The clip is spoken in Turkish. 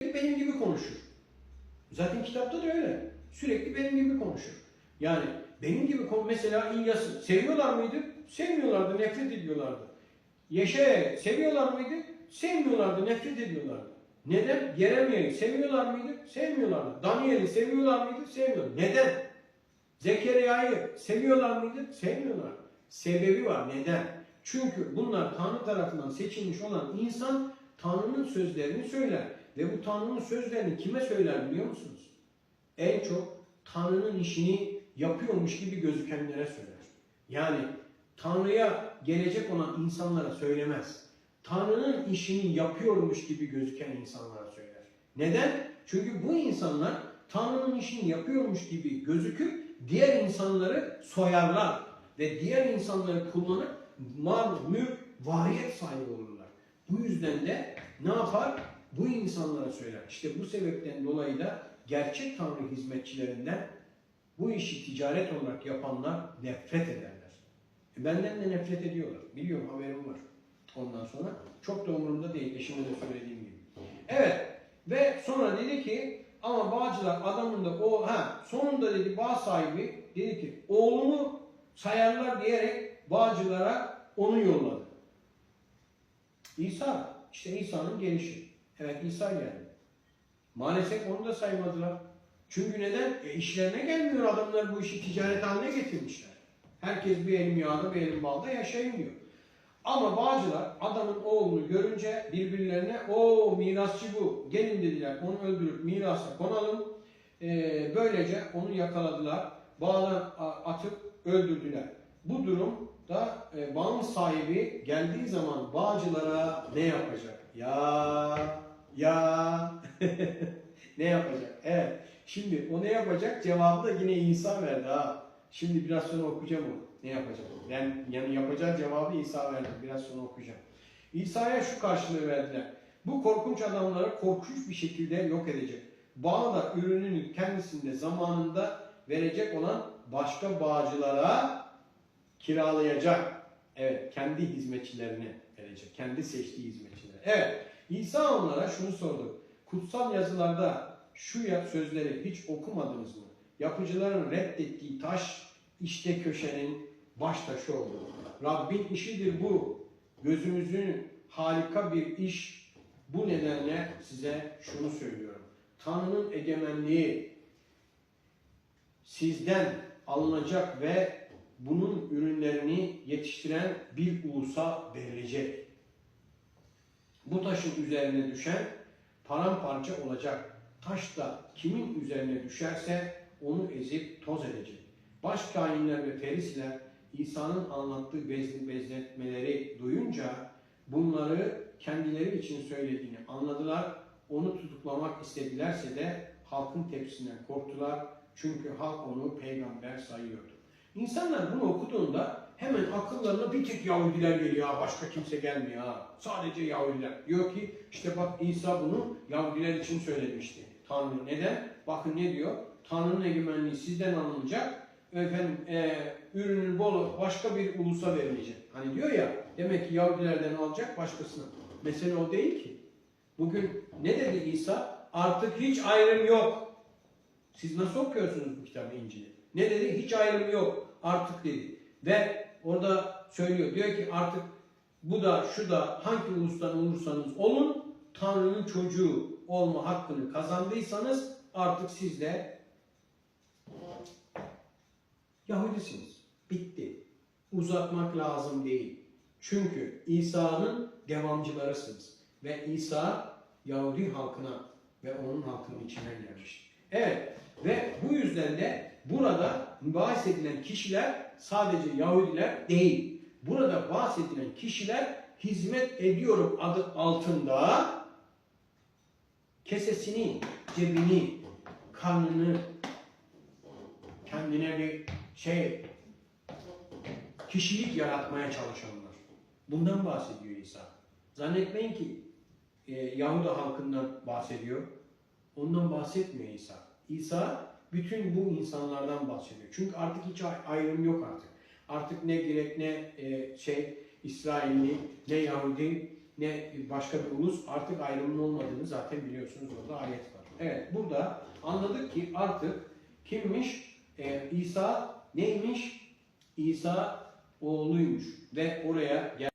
benim gibi konuşur. Zaten kitapta da öyle. Sürekli benim gibi konuşur. Yani benim gibi mesela İlyas'ı seviyorlar mıydı? Sevmiyorlardı, nefret ediyorlardı. Yaşar'ı seviyorlar mıydı? Sevmiyorlardı, nefret ediyorlardı. Neden? Yeremye'yi seviyorlar mıydı? Sevmiyorlardı. Daniel'i seviyorlar mıydı? Sevmiyorlar. Neden? Zekeriya'yı seviyorlar mıydı? Sevmiyorlar. Sebebi var. Neden? Çünkü bunlar Tanrı tarafından seçilmiş olan insan Tanrı'nın sözlerini söyler. Ve bu Tanrı'nın sözlerini kime söyler biliyor musunuz? En çok Tanrı'nın işini yapıyormuş gibi gözükenlere söyler. Yani Tanrı'ya gelecek olan insanlara söylemez. Tanrı'nın işini yapıyormuş gibi gözüken insanlara söyler. Neden? Çünkü bu insanlar Tanrı'nın işini yapıyormuş gibi gözüküp diğer insanları soyarlar ve diğer insanları kullanıp mal, mülk, variyet sahibi olurlar. Bu yüzden de ne yapar? Bu insanlara söyler. İşte bu sebepten dolayı da gerçek Tanrı hizmetçilerinden bu işi ticaret olarak yapanlar nefret ederler. E benden de nefret ediyorlar. Biliyorum haberim var. Ondan sonra çok da umurumda değil. Eşime de söylediğim gibi. Evet. Ve sonra dedi ki ama bağcılar adamın da o ha sonunda dedi bağ sahibi dedi ki oğlumu sayarlar diyerek bağcılara onu yolladı. İsa işte İsa'nın gelişi. Evet İsa geldi. Maalesef onu da saymadılar. Çünkü neden? E işlerine gelmiyor adamlar bu işi ticaret haline getirmişler. Herkes bir elim yağda bir elim balda yaşayın diyor. Ama bağcılar adamın oğlunu görünce birbirlerine o mirasçı bu gelin dediler onu öldürüp mirasa konalım. Ee, böylece onu yakaladılar. Bağdan a- atıp öldürdüler. Bu durum da e, bağın sahibi geldiği zaman bağcılara ne yapacak? Ya ya ne yapacak? Evet. Şimdi o ne yapacak? Cevabı da yine İsa verdi ha. Şimdi biraz sonra okuyacağım onu. Ne yapacak? Yani, yani yapacağı cevabı İsa verdi. Biraz sonra okuyacağım. İsa'ya şu karşılığı verdiler. Bu korkunç adamları korkunç bir şekilde yok edecek. Bağ da ürününü kendisinde zamanında verecek olan başka bağcılara kiralayacak. Evet, kendi hizmetçilerine verecek. Kendi seçtiği hizmetçilere. Evet, İsa onlara şunu sordu. Kutsal yazılarda şu ya- sözleri hiç okumadınız mı? Yapıcıların reddettiği taş işte köşenin baş taşı oldu. Rabbin işidir bu. Gözümüzün harika bir iş. Bu nedenle size şunu söylüyorum. Tanrı'nın egemenliği sizden alınacak ve bunun ürünlerini yetiştiren bir ulusa verilecek. Bu taşın üzerine düşen paramparça olacak. Taş da kimin üzerine düşerse onu ezip toz edecek. Baş kainler ve ferisler İsa'nın anlattığı bez- benzetmeleri duyunca bunları kendileri için söylediğini anladılar. Onu tutuklamak istedilerse de halkın tepkisinden korktular. Çünkü halk onu peygamber sayıyordu. İnsanlar bunu okuduğunda hemen akıllarına bir tek Yahudiler geliyor. Başka kimse gelmiyor. Sadece Yahudiler. Diyor ki işte bak İsa bunu Yahudiler için söylemişti. Tanrı neden? Bakın ne diyor? Tanrı'nın egemenliği sizden alınacak. Efendim e, ürünün bolu başka bir ulusa verilecek. Hani diyor ya demek ki Yahudilerden alacak başkasına. Mesele o değil ki. Bugün ne dedi İsa? Artık hiç ayrım yok. Siz nasıl okuyorsunuz bu kitabı İncil'i? Ne dedi? Hiç ayrım yok. Artık dedi. Ve orada söylüyor. Diyor ki artık bu da şu da hangi ulustan olursanız olun Tanrı'nın çocuğu olma hakkını kazandıysanız artık siz de Yahudisiniz. Bitti. Uzatmak lazım değil. Çünkü İsa'nın devamcılarısınız. Ve İsa Yahudi halkına ve onun halkının içinden gelmiştir. Evet ve bu yüzden de burada bahsedilen kişiler sadece Yahudiler değil. Burada bahsedilen kişiler hizmet ediyorum adı altında kesesini, cebini, karnını kendine bir şey kişilik yaratmaya çalışanlar. Bundan bahsediyor İsa. Zannetmeyin ki e, Yahuda halkından bahsediyor. Ondan bahsetmiyor İsa. İsa bütün bu insanlardan bahsediyor. Çünkü artık hiç ay- ayrım yok artık. Artık ne Grek ne e, şey İsrailli ne Yahudi ne başka bir ulus artık ayrımın olmadığını zaten biliyorsunuz orada ayet var. Evet burada anladık ki artık kimmiş? Ee, İsa neymiş? İsa oğluymuş ve oraya gel